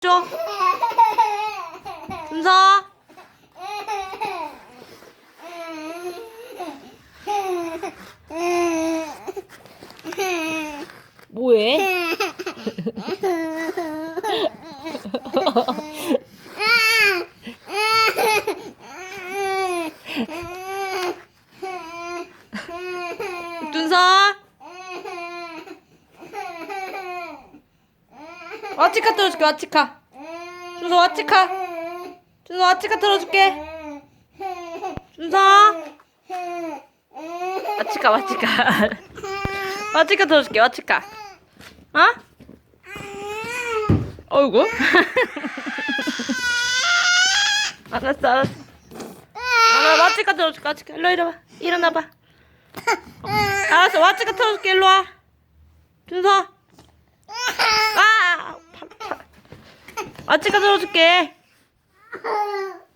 줘. 준서. 뭐해? 와치카 틀어줄게 와치카. 준서 와치카. 준서 와치카 틀어줄게. 준서. 와치카 와치카. 와치카 틀어줄게 와치카. 어? 어이구. 알았어 알았어. 아, 와치카 틀어줄게 와치카. 일로 일어나. 일어나봐. 알았어 와치카 틀어줄게 일로 와. 준서. 와치카 들어줄게.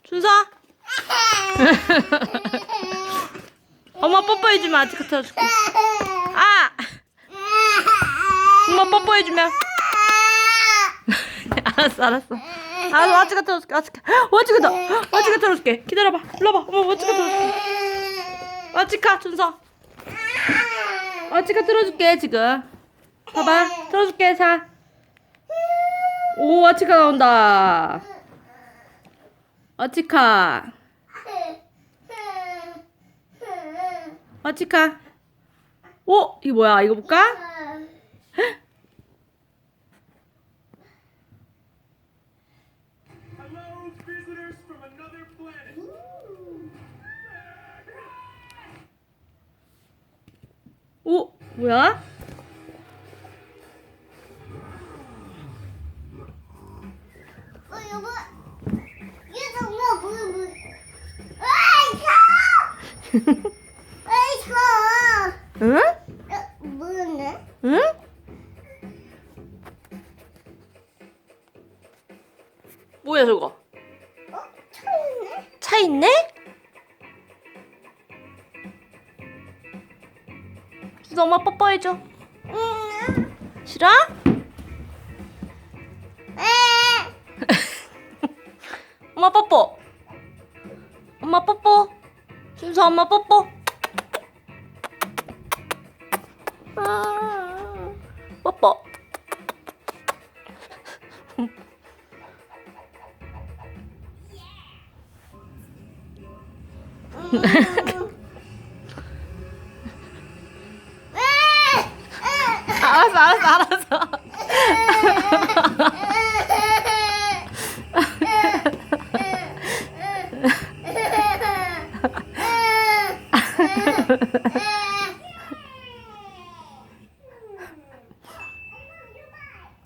준서. 엄마 뽀뽀해주면 아치카 들어줄게. 아! 엄마 뽀뽀해주면. 알았어, 알았어. 알았어, 와치카 들어줄게, 와치카. 와치카 더. 와치카 들어줄게. 기다려봐. 와봐. 엄마 와치카 들어줄게. 와치카, 준서. 와치카 들어줄게, 지금. 봐봐. 들어줄게, 자. 오, 와치카 나온다. 와치카. 와치카. 오, 이거 뭐야? 이거 볼까? 오, 뭐야? 어, 여보. 이게 정말 뭐, 뭐. 아이, 차! 아이, 차! 응? 어, 뭐였네? 응? 뭐야, 저거? 어? 차였네? 차 있네? 준서 엄마 뽀뽀해줘. 응. 싫어? 에! 엄마 뽀뽀. 준서 엄마 뽀뽀. 아, 뽀뽀. 알았어, 알았어, 알았어.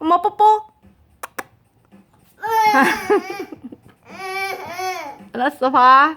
엄마 뽀뽀. 알았어, 봐.